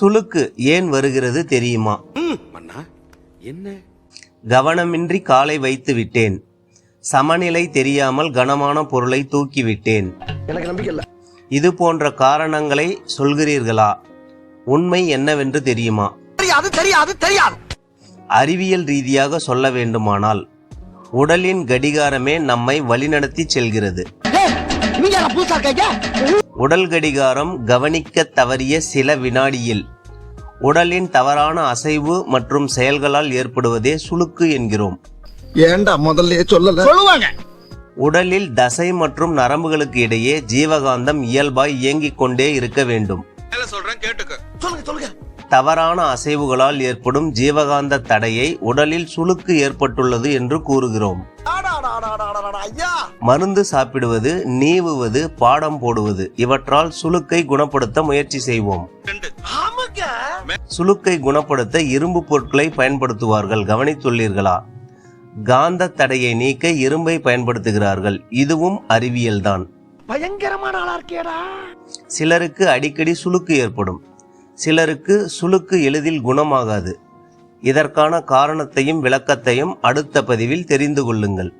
சுளுக்கு ஏன் வருகிறது தெரியுமா? என்ன? கவனமின்றி காலை வைத்து விட்டேன். சமநிலை தெரியாமல் கனமான பொருளை தூக்கிவிட்டேன் எனக்கு நம்பிக்கை இல்ல. இது போன்ற காரணங்களை சொல்கிறீர்களா? உண்மை என்னவென்று தெரியுமா? தெரியாது தெரியாது தெரியாது. அறிவியல் ரீதியாக சொல்ல வேண்டுமானால் உடலின் கடிகாரமே நம்மை வழிநடத்தி செல்கிறது. உடல் கடிகாரம் கவனிக்க தவறிய சில வினாடியில். உடலின் தவறான அசைவு மற்றும் செயல்களால் ஏற்படுவதே சுளுக்கு என்கிறோம். ஏன்டா முதல்ல சொல்லல? சொல்லுவாங்க. உடலில் தசை மற்றும் நரம்புகளுக்கு இடையே ஜீவகாந்தம் இயல்பாய் இயங்கிக் கொண்டே இருக்க வேண்டும். சொல்லுங்க சொல்லுங்க. தவறான அசைவுகளால் ஏற்படும் ஜீவகாந்த தடையை உடலில் சுளுக்கு ஏற்பட்டுள்ளது என்று கூறுகிறோம். மருந்து சாப்பிடுவது நீவுவது பாடம் போடுவது இவற்றால் சுளுக்கை குணப்படுத்த முயற்சி செய்வோம். சுளுக்கை குணப்படுத்த இரும்பு பொருட்களை பயன்படுத்துவார்கள். கவனித்துள்ளீர்களா? காந்த தடையை நீக்க இரும்பை பயன்படுத்துகிறார்கள். இதுவும் அறிவியல்தான் பயங்கரமான ஆளா இருக்கேடா. சிலருக்கு அடிக்கடி சுளுக்கு ஏற்படும். சிலருக்கு சுளுக்கு எளிதில் குணமாகாது. இதற்கான காரணத்தையும் விளக்கத்தையும் அடுத்த பதிவில் தெரிந்து கொள்ளுங்கள்.